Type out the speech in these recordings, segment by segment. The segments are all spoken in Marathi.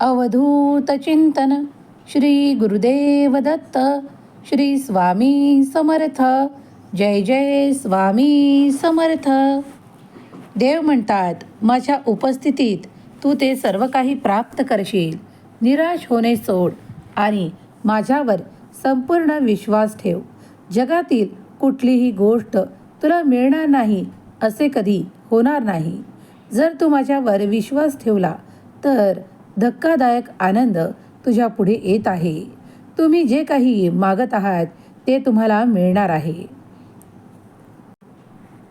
अवधूत चिंतन श्री गुरुदेव दत्त श्री स्वामी समर्थ जय जय स्वामी समर्थ. देव म्हणतात माझ्या उपस्थितीत तू ते सर्व काही प्राप्त करशील. निराश होणे सोड आणि माझ्यावर संपूर्ण विश्वास ठेव. जगातील कुठलीही गोष्ट तुला मिळणार नाही असे कधी होणार नाही. जर तू माझ्यावर विश्वास ठेवला तर धक्कादायक आनंद तुझ्या पुढे येत आहे. तुम्ही जे काही मागत आहात ते तुम्हाला मिळणार आहे.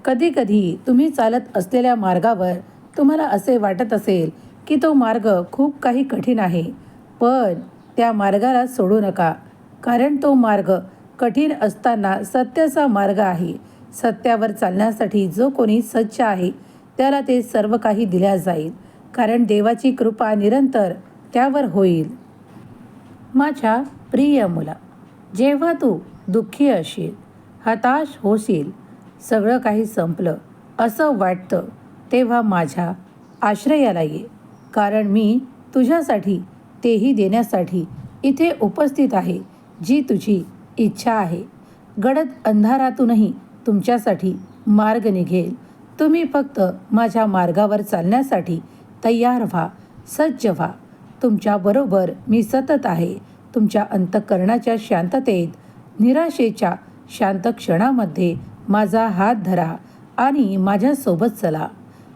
कधी कधी तुम्ही चालत असलेल्या मार्गावर तुम्हाला असे वाटत असेल की तो मार्ग खूप काही कठीण आहे पण त्या मार्गाला सोडू नका कारण तो मार्ग कठीण असताना सत्याचा मार्ग आहे. सत्यावर चालण्यासाठी जो कोणी सज्ज आहे त्याला ते सर्व काही दिल्या जाईल. कारण देवाची कृपा निरंतर त्यावर होईल. माझ्या प्रिय मुला जेव्हा तू दुःखी असशील हताश होशील सगळं काही संपलं असं वाटतं तेव्हा माझ्या आश्रयाला ये. कारण मी तुझ्यासाठी तेही देण्यासाठी इथे उपस्थित आहे जी तुझी इच्छा आहे. गडद अंधारातूनही तुमच्यासाठी मार्ग निघेल. तुम्ही फक्त माझ्या मार्गावर चालण्यासाठी तयार व्हा सज्ज व्हा. तुमच्याबरोबर मी सतत आहे. तुमच्या अंतःकरणाच्या शांततेत निराशेच्या शांत क्षणामध्ये माझा हात धरा आणि माझ्यासोबत चला.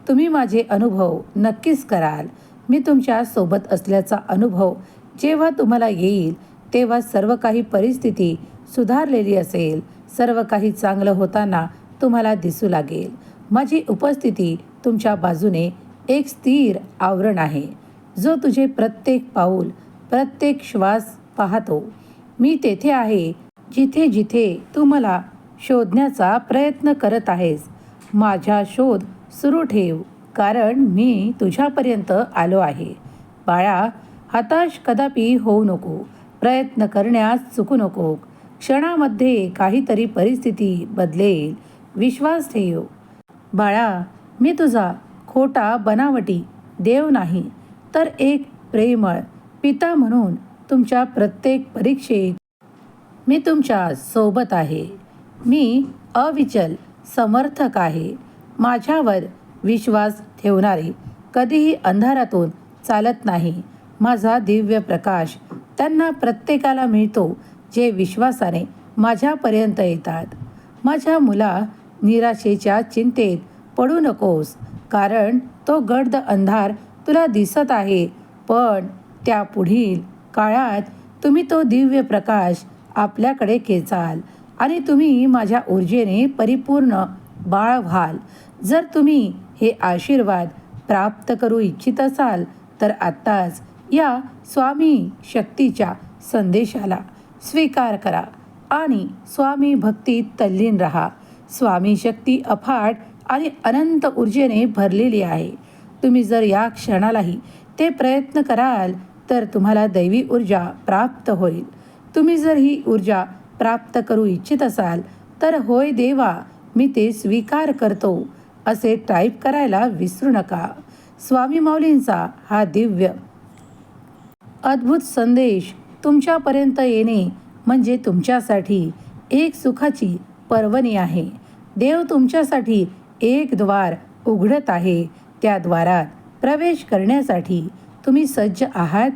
तुम्ही माझे अनुभव नक्कीच कराल. मी तुमच्यासोबत असल्याचा अनुभव जेव्हा तुम्हाला येईल तेव्हा सर्व काही परिस्थिती सुधारलेली असेल. सर्व काही चांगलं होताना तुम्हाला दिसू लागेल. माझी उपस्थिती तुमच्या बाजूने एक स्थिर आवरण आहे. जो तुझे प्रत्येक पाऊल प्रत्येक श्वास पाहतो. मी तेथे आहे जिथे जिथे तू मला शोधण्याचा प्रयत्न करत आहेस. माझा शोध सुरू ठेव कारण मी तुझ्यापर्यंत आलो आहे. बाळा हताश कदापि होऊ नको. प्रयत्न करण्यास चुकू नको. क्षणामध्ये काहीतरी परिस्थिती बदलेल. विश्वास ठेव. बाळा मी तुझा खोटा बनावटी देव नाही तर एक प्रेमळ पिता म्हणून तुमच्या प्रत्येक परीक्षेत मी तुमच्यासोबत आहे. मी अविचल समर्थक आहे. माझ्यावर विश्वास ठेवणारे कधीही अंधारातून चालत नाही. माझा दिव्य प्रकाश त्यांना प्रत्येकाला मिळतो जे विश्वासाने माझ्यापर्यंत येतात. माझ्या मुला निराशेच्या चिंतेत पडू नकोस. कारण तो गर्द अंधार तुला दिसत आहे. पण त्या पुढील काळात तुम्ही तो दिव्य प्रकाश आपल्याकडे खेचाल आणि तुम्ही माझ्या ऊर्जेने परिपूर्ण बाळ व्हाल. जर तुम्ही हे आशीर्वाद प्राप्त करू इच्छित असाल तर आत्ताच या स्वामी शक्तीच्या संदेशाला स्वीकार करा आणि स्वामी भक्तीत तल्लीन रहा. स्वामी शक्ती अफाट आणि अनंत ऊर्जेने भरलेली आहे. तुम्ही जर या क्षणालाही ते प्रयत्न कराल तर तुम्हाला दैवी ऊर्जा प्राप्त होईल. तुम्ही जर ही ऊर्जा प्राप्त करू इच्छित असाल तर होय देवा मी ते स्वीकार करतो असे टाईप करायला विसरू नका. स्वामी माऊलींचा हा दिव्य अद्भुत संदेश तुमच्यापर्यंत येणे म्हणजे तुमच्यासाठी एक सुखाची पर्वणी आहे. देव तुमच्यासाठी एक द्वार उघडत आहे. त्या द्वारात प्रवेश करण्यासाठी तुम्ही सज्ज आहात.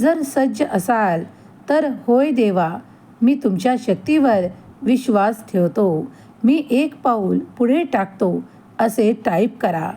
जर सज्ज असाल तर होय देवा मी तुमच्या शक्तीवर विश्वास ठेवतो. मी एक पाऊल पुढे टाकतो असे टाईप करा.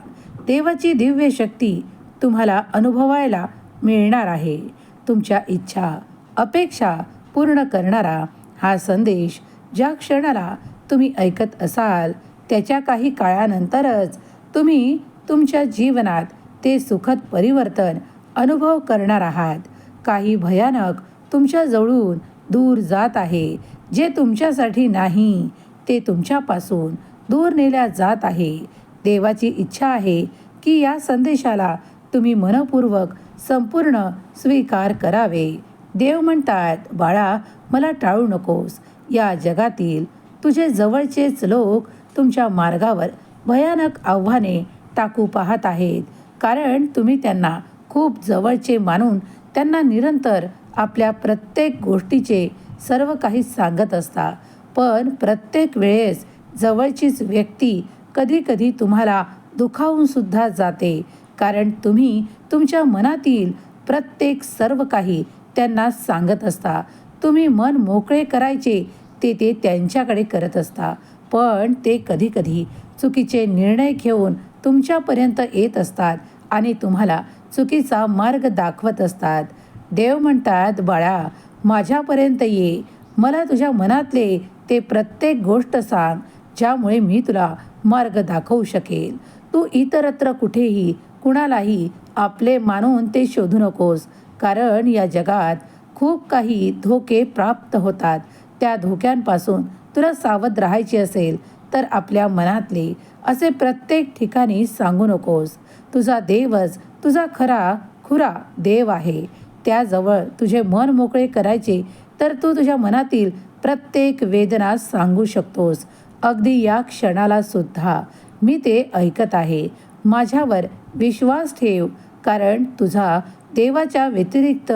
देवाची दिव्य शक्ती तुम्हाला अनुभवायला मिळणार आहे. तुमच्या इच्छा अपेक्षा पूर्ण करणारा हा संदेश ज्या क्षणाला तुम्ही ऐकत असाल त्याच्या काही काळानंतरच तुम्ही तुमच्या जीवनात ते सुखद परिवर्तन अनुभव करणार आहात. काही भयानक तुमच्या जवळून दूर जात आहे. जे तुमच्यासाठी नाही ते तुमच्यापासून दूर नेल्या जात आहे. देवाची इच्छा आहे की या संदेशाला तुम्ही मनपूर्वक संपूर्ण स्वीकार करावे. देव म्हणतात बाळा मला टाळू नकोस. या जगातील तुझे जवळचेच लोक तुमच्या मार्गावर भयानक आव्हाने टाकू पाहत आहेत. कारण तुम्ही त्यांना खूप जवळचे मानून त्यांना निरंतर आपल्या प्रत्येक गोष्टीचे सर्व काही सांगत असता. पण प्रत्येक वेळेस जवळचीच व्यक्ती कधीकधी तुम्हाला दुखावून सुद्धा जाते. कारण तुम्ही तुमच्या मनातील प्रत्येक सर्व काही त्यांना सांगत असता. तुम्ही मन मोकळे करायचे ते ते त्यांच्याकडे करत असता. पण ते कधीकधी चुकीचे निर्णय घेऊन तुमच्यापर्यंत येत असतात आणि तुम्हाला चुकीचा मार्ग दाखवत असतात. देव म्हणतात बाळा माझ्यापर्यंत ये. मला तुझ्या मनातले ते प्रत्येक गोष्ट सांग ज्यामुळे मी तुला मार्ग दाखवू शकेल. तू इतरत्र कुठेही कुणालाही आपले मानून ते शोधू नकोस कारण या जगात खूप काही धोके प्राप्त होतात. त्या धोक्यांपासून तुला सावध राहायची असेल तर आपल्या मनातले असे प्रत्येक ठिकाणी सांगू नकोस. तुझा देवच तुझा खरा खुरा देव आहे. त्याजवळ तुझे मन मोकळे करायचे तर तू तुझ्या मनातील प्रत्येक वेदना सांगू शकतोस. अगदी या क्षणाला सुद्धा मी ते ऐकत आहे. माझ्यावर विश्वास ठेव कारण तुझा देवाच्या व्यतिरिक्त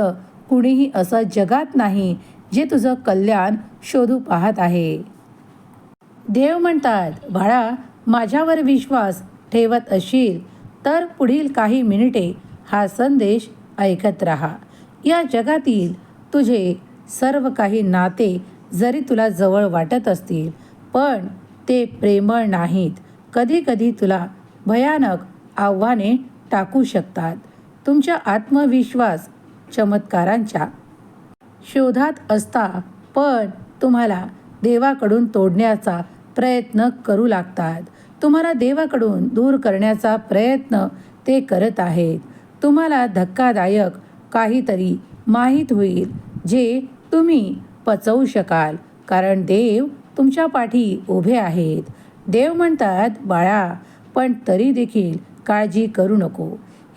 कुणीही असं जगात नाही जे तुझं कल्याण शोधू पाहत आहे. देव म्हणतात बाळा माझ्यावर विश्वास ठेवत असशील तर पुढील काही मिनिटे हा संदेश ऐकत राहा. या जगातील तुझे सर्व काही नाते जरी तुला जवळ वाटत असतील पण ते प्रेमळ नाहीत. कधीकधी तुला भयानक आव्हाने टाकू शकतात. तुमच्या आत्मविश्वास चमत्कारांच्या शोधात असता पण तुम्हाला देवाकडून तोडण्याचा प्रयत्न करू लागतात. तुम्हाला देवाकडून दूर करण्याचा प्रयत्न ते करत आहेत. तुम्हाला धक्कादायक काहीतरी माहीत होईल जे तुम्ही पचवू शकाल कारण देव तुमच्या पाठी उभे आहेत. देव म्हणतात बाळा पण तरी देखील काळजी करू नको.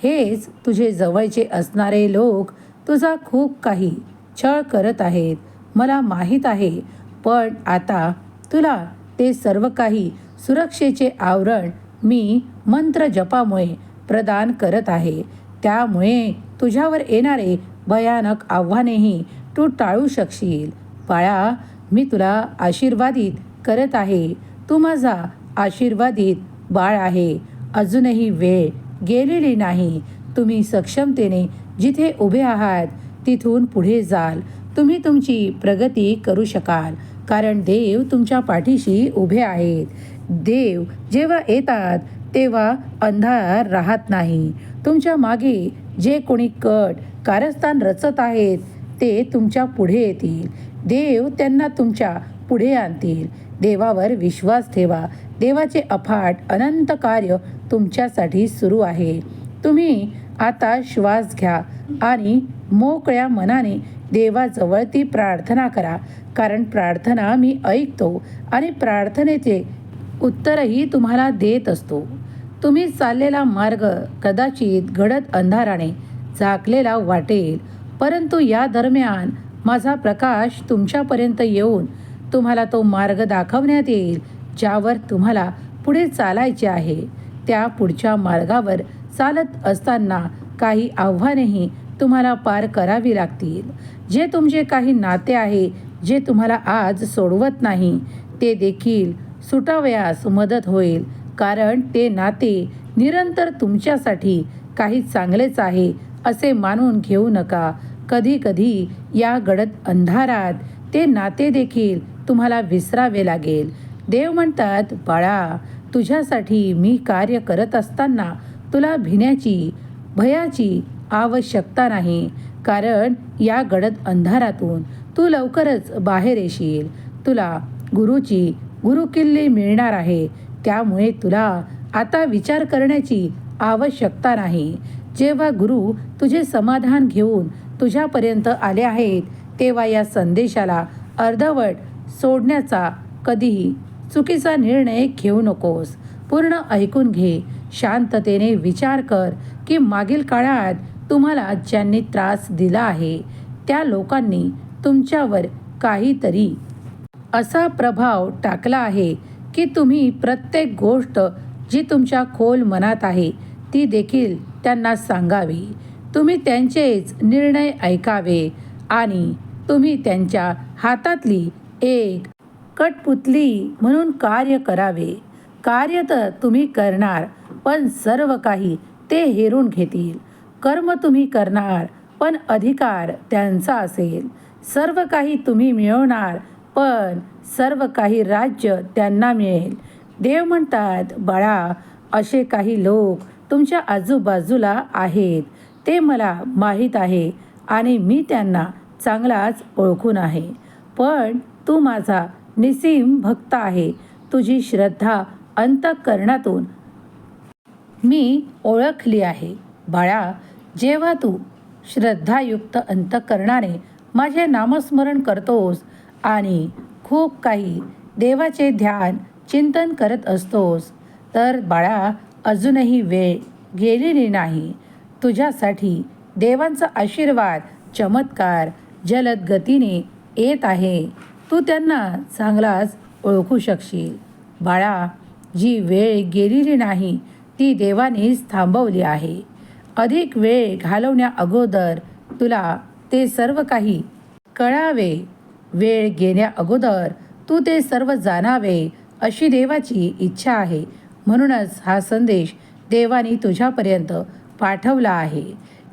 हेच तुझे जवळचे असणारे लोक तुझा खूप काही छळ करत आहेत. मला माहीत आहे पण आता तुला ते सर्व काही सुरक्षेचे आवरण मी मंत्र जपामुळे प्रदान करत आहे. त्यामुळे तुझ्यावर येणारे भयानक आव्हानेही तू टाळू शकशील. बाळा मी तुला आशीर्वादित करत आहे. तू माझा आशीर्वादित बाळ आहे. अजूनही वेळ गेलेली नाही. तुम्ही सक्षमतेने जिथे उभे आहात तिथून पुढे जाल. तुम्ही तुमची प्रगती करू शकाल. कारण देव तुमच्या पाठीशी उभे आहेत. देव जेव्हा येतात तेव्हा अंधार राहत नाही. तुमच्या मागे जे कोणी कट कारस्थान रचत आहेत ते तुमच्यापुढे येतील. देव त्यांना तुमच्यापुढे आणतील. देवावर विश्वास ठेवा. देवाचे अफाट अनंत कार्य तुमच्यासाठी सुरू आहे. तुम्ही आता श्वास घ्या आणि मोकळ्या मनाने देवाजवळ ती प्रार्थना करा. कारण प्रार्थना मी ऐकतो आणि प्रार्थनेचे उत्तरही तुम्हाला देत असतो. तुम्ही चाललेला मार्ग कदाचित गडद अंधाराने झाकलेला वाटेल. परंतु या दरम्यान माझा प्रकाश तुमच्यापर्यंत येऊन तुम्हाला तो मार्ग दाखवण्यात येईल ज्यावर तुम्हाला पुढे चालायचे आहे. त्या पुढच्या मार्गावर चालत असताना काही आव्हानेही तुम्हाला पार करावी लागतील. जे तुमचे काही नाते आहे जे तुम्हाला आज सोडवत नाही ते देखील सुटावयास मदत होईल. कारण ते नाते निरंतर तुमच्यासाठी काही चांगलेच आहे असे मानून घेऊ नका. कधी कधी या गडद अंधारात ते नाते देखील तुम्हाला विसरावे लागेल. देव म्हणतात बाळा तुझ्यासाठी मी कार्य करत असताना तुला भिण्याची भयाची आवश्यकता नाही. कारण या गडद अंधारातून तू लवकरच बाहेर येशील. तुला गुरुची गुरुकिल्ली मिळणार आहे. त्यामुळे तुला आता विचार करण्याची आवश्यकता नाही. जेव्हा गुरु तुझे समाधान घेऊन तुझ्यापर्यंत आले आहेत तेव्हा या संदेशाला अर्धवट सोडण्याचा कधीही चुकीचा निर्णय घेऊ नकोस. पूर्ण ऐकून घे. शांततेने विचार कर की मागील काळात तुम्हाला ज्यांनी त्रास दिला आहे त्या लोकांनी तुमच्यावर काहीतरी असा प्रभाव टाकला आहे की तुम्ही प्रत्येक गोष्ट जी तुमच्या खोल मनात आहे ती देखील त्यांना सांगावी. तुम्ही त्यांचेच निर्णय ऐकावे आणि तुम्ही त्यांच्या हातातली एक कठपुतली म्हणून कार्य करावे. कार्य तर तुम्ही करणार पण सर्व काही ते हेरून घेतील. कर्म तुम्ही करणार पण अधिकार त्यांचा असेल. सर्व काही तुम्ही मिळवणार पण सर्व काही राज्य त्यांना मिळेल. देव म्हणतात बाळा असे काही लोक तुमच्या आजूबाजूला आहेत. ते मला माहीत आहे आणि मी त्यांना चांगलाच ओळखून आहे. पण तू माझा निसीम भक्त आहे. तुझी श्रद्धा अंतःकरणातून. मी ओळखली आहे. बाळा जेव्हा तू श्रद्धायुक्त अंतःकरणाने माझे नामस्मरण करतोस आणि खूप काही देवाचे ध्यान चिंतन करत असतोस तर बाळा अजूनही वेळ गेलेली नाही. तुझ्यासाठी देवांचा आशीर्वाद चमत्कार जलद गतीने येत आहे. तू त्यांना चांगलाच ओळखू शकशील. बाळा जी वेळ गेलेली नाही ती देवानेच थांबवली आहे. अधिक वेळ घालवण्या अगोदर तुला ते सर्व काही कळावे. वेळ घेण्या अगोदर तू ते सर्व जाणावे अशी देवाची इच्छा आहे. म्हणूनच हा संदेश देवाने तुझ्यापर्यंत पाठवला आहे.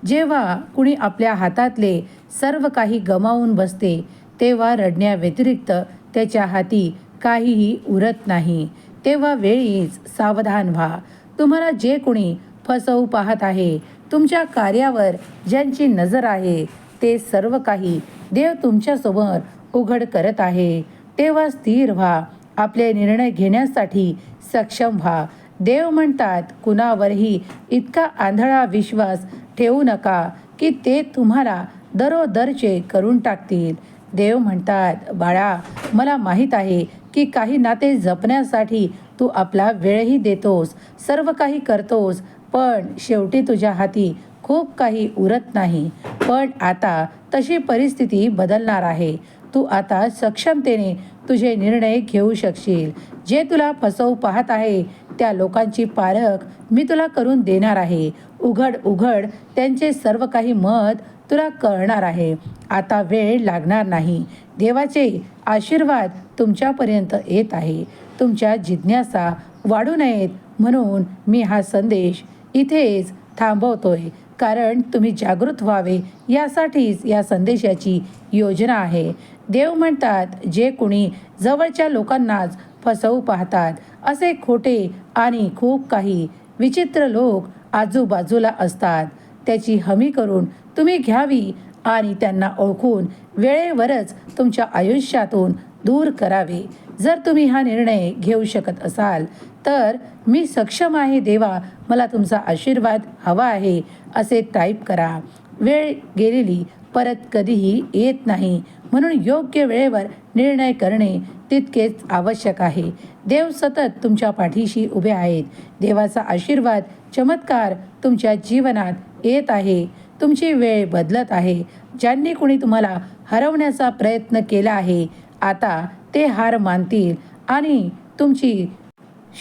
जेव्हा कुणी आपल्या हातातले सर्व काही गमावून बसते तेव्हा रडण्याव्यतिरिक्त त्याच्या हाती काहीही उरत नाही. तेव्हा वेळीच सावधान व्हा. तुम्हाला जे कोणी फसवू पाहत आहे तुमच्या कार्यावर ज्यांची नजर आहे ते सर्व काही देव तुमच्यासमोर उघड करत आहे. तेव्हा स्थिर व्हा. आपले निर्णय घेण्यासाठी सक्षम व्हा. देव म्हणतात कुणावरही इतका आंधळा विश्वास ठेवू नका की ते तुम्हाला दरोदरचे करून टाकतील. देव म्हणतात बाळा मला माहीत आहे की काही नाते जपण्यासाठी तू आपला वेळही देतोस सर्व काही करतोस पण शेवटी तुझ्या हाती खूप काही उरत नाही. पण आता तशी परिस्थिती बदलणार आहे. तू आता सक्षमतेने तुझे निर्णय घेऊ शकशील. जे तुला फसवू पाहत आहे त्या लोकांची पारख मी तुला करून देणार आहे. उघड उघड त्यांचे सर्व काही मत तुला कळणार आहे. आता वेळ लागणार नाही. देवाचे आशीर्वाद तुमच्यापर्यंत येत आहे. तुमच्या जिज्ञासा वाढू नयेत म्हणून मी हा संदेश इथेच थांबवतोय. कारण तुम्ही जागृत व्हावे यासाठीच या संदेशाची योजना आहे. देव म्हणतात जे कोणी जवळच्या लोकांनाच फसवू पाहतात असे खोटे आणि खूप काही विचित्र लोक आजूबाजूला असतात. त्याची हमी करून तुम्ही घ्यावी आणि त्यांना ओळखून वेळेवरच तुमच्या आयुष्यातून दूर करावे. जर तुम्ही हा निर्णय घेऊ शकत असाल तर मी सक्षम आहे देवा मला तुमचा आशीर्वाद हवा आहे असे टाईप करा. वेळ गेलेली परत कधीही येत नाही. म्हणून योग्य वेळेवर निर्णय करणे तितकेच आवश्यक आहे. देव सतत तुमच्या पाठीशी उभे आहेत. देवाचा आशीर्वाद चमत्कार तुमच्या जीवनात येत आहे. तुमची वेळ बदलत आहे. ज्यांनी कुणी तुम्हाला हरवण्याचा प्रयत्न केला आहे आता ते हार मानतील आणि तुमची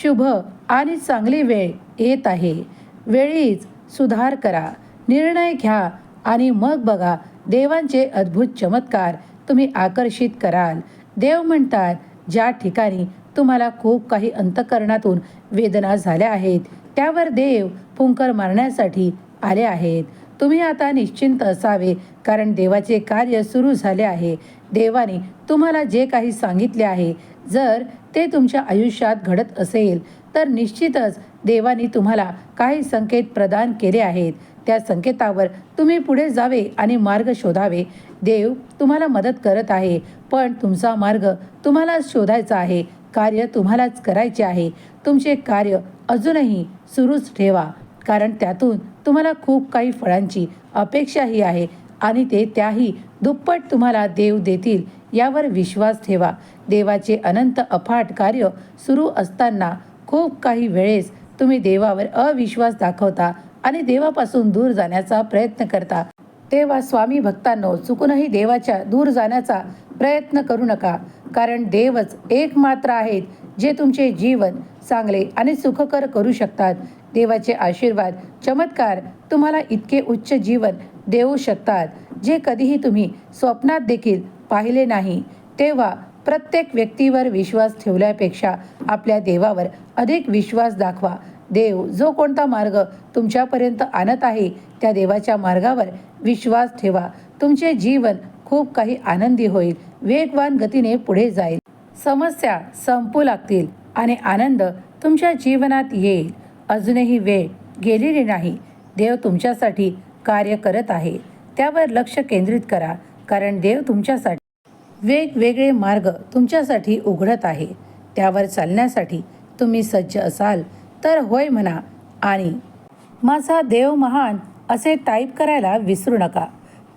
शुभ आणि चांगली वेळ येत आहे. वेळीच सुधार करा. निर्णय घ्या आणि मग बघा. देवांचे अद्भुत चमत्कार तुम्ही आकर्षित कराल. देव म्हणतात ज्या ठिकाणी तुम्हाला खूप काही अंतकरणातून वेदना झाल्या आहेत त्यावर देव फुंकर मारण्यासाठी आले आहेत. तुम्ही आता निश्चिंत असावे कारण देवाचे कार्य सुरू झाले आहे. देवाने तुम्हाला जे काही सांगितले आहे जर ते तुमच्या आयुष्यात घडत असेल तर निश्चितच देवाने तुम्हाला काही संकेत प्रदान केले आहेत. त्या संकेतावर तुम्ही पुढे जावे आणि मार्ग शोधावे. देव तुम्हाला मदत करत आहे पण तुमचा मार्ग तुम्हालाच शोधायचा आहे. कार्य तुम्हालाच करायचे आहे. तुमचे कार्य अजूनही सुरूच ठेवा कारण त्यातून तुम्हाला खूप काही फळांची अपेक्षाही आहे. आणि ते त्याही दुप्पट तुम्हाला देव देतील यावर विश्वास ठेवा. देवाचे अनंत अफाट कार्य सुरू असताना खूप काही वेळेस तुम्ही देवावर अविश्वास दाखवता आणि देवापासून दूर जाण्याचा प्रयत्न करता. तेव्हा स्वामी भक्तांनो चुकूनही देवाच्या दूर जाण्याचा प्रयत्न करू नका कारण देवच एकमात्र आहेत जे तुमचे जीवन चांगले आणि सुखकर करू शकतात. देवाचे आशीर्वाद चमत्कार तुम्हाला इतके उच्च जीवन देऊ शकतात. जे कधीही तुम्ही स्वप्नात देखील पाहिले नाही तेव्हा प्रत्येक व्यक्तीवर विश्वास ठेवल्यापेक्षा आपल्या देवावर अधिक विश्वास दाखवा. देव जो कोणता मार्ग तुमच्यापर्यंत आणत आहे त्या देवाच्या मार्गावर विश्वास ठेवा. तुमचे जीवन खूप काही आनंदी होईल. वेगवान गतीने पुढे जाईल. समस्या संपू लागतील आणि आनंद तुमच्या जीवनात येईल. अजूनही वेळ गेलेली नाही. देव तुमच्यासाठी कार्य करत आहे त्यावर लक्ष केंद्रित करा कारण देव तुमच्यासाठी वेगवेगळे मार्ग तुमच्यासाठी उघडत आहे. त्यावर चालण्यासाठी तुम्ही सज्ज असाल तर होय म्हणा आणि माझा देव महान असे टाईप करायला विसरू नका.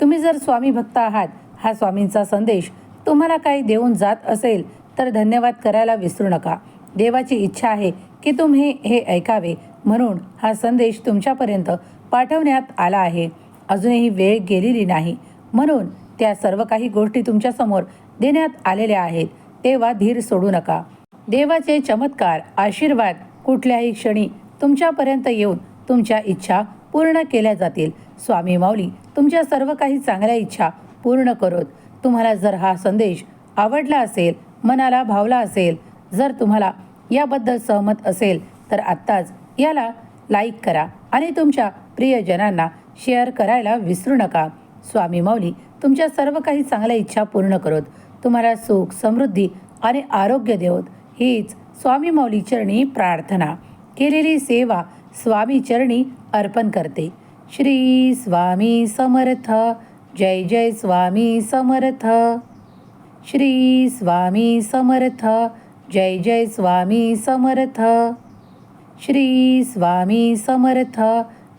तुम्ही जर स्वामी भक्त आहात हा स्वामींचा संदेश तुम्हाला काही देऊन जात असेल तर धन्यवाद करायला विसरू नका. देवाची इच्छा आहे की तुम्ही हे ऐकावे म्हणून हा संदेश तुमच्यापर्यंत पाठवण्यात आला आहे. अजूनही वेळ गेलेली नाही. म्हणून त्या सर्व काही गोष्टी तुमच्यासमोर देण्यात आलेल्या आहेत. तेव्हा धीर सोडू नका. देवाचे चमत्कार आशीर्वाद कुठल्याही क्षणी तुमच्यापर्यंत येऊन तुमच्या इच्छा पूर्ण केल्या जातील. स्वामी माऊली तुमच्या सर्व काही चांगल्या इच्छा पूर्ण करोत. तुम्हाला जर हा संदेश आवडला असेल मनाला भावला असेल जर तुम्हाला याबद्दल सहमत असेल तर आत्ताच याला लाईक करा आणि तुमच्या प्रियजनांना शेअर करायला विसरू नका. स्वामी माऊली तुमच्या सर्व काही चांगल्या इच्छा पूर्ण करत. तुम्हाला सुख समृद्धी आणि आरोग्य देवत. हीच स्वामी माऊली चरणी प्रार्थना. केलेली सेवा स्वामी चरणी अर्पण करते. श्री स्वामी समर्थ. जय जय स्वामी समर्थ. श्री स्वामी समर्थ. जय जय स्वामी समर्थ. श्री स्वामी समर्थ.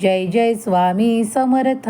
जय जय स्वामी समर्थ.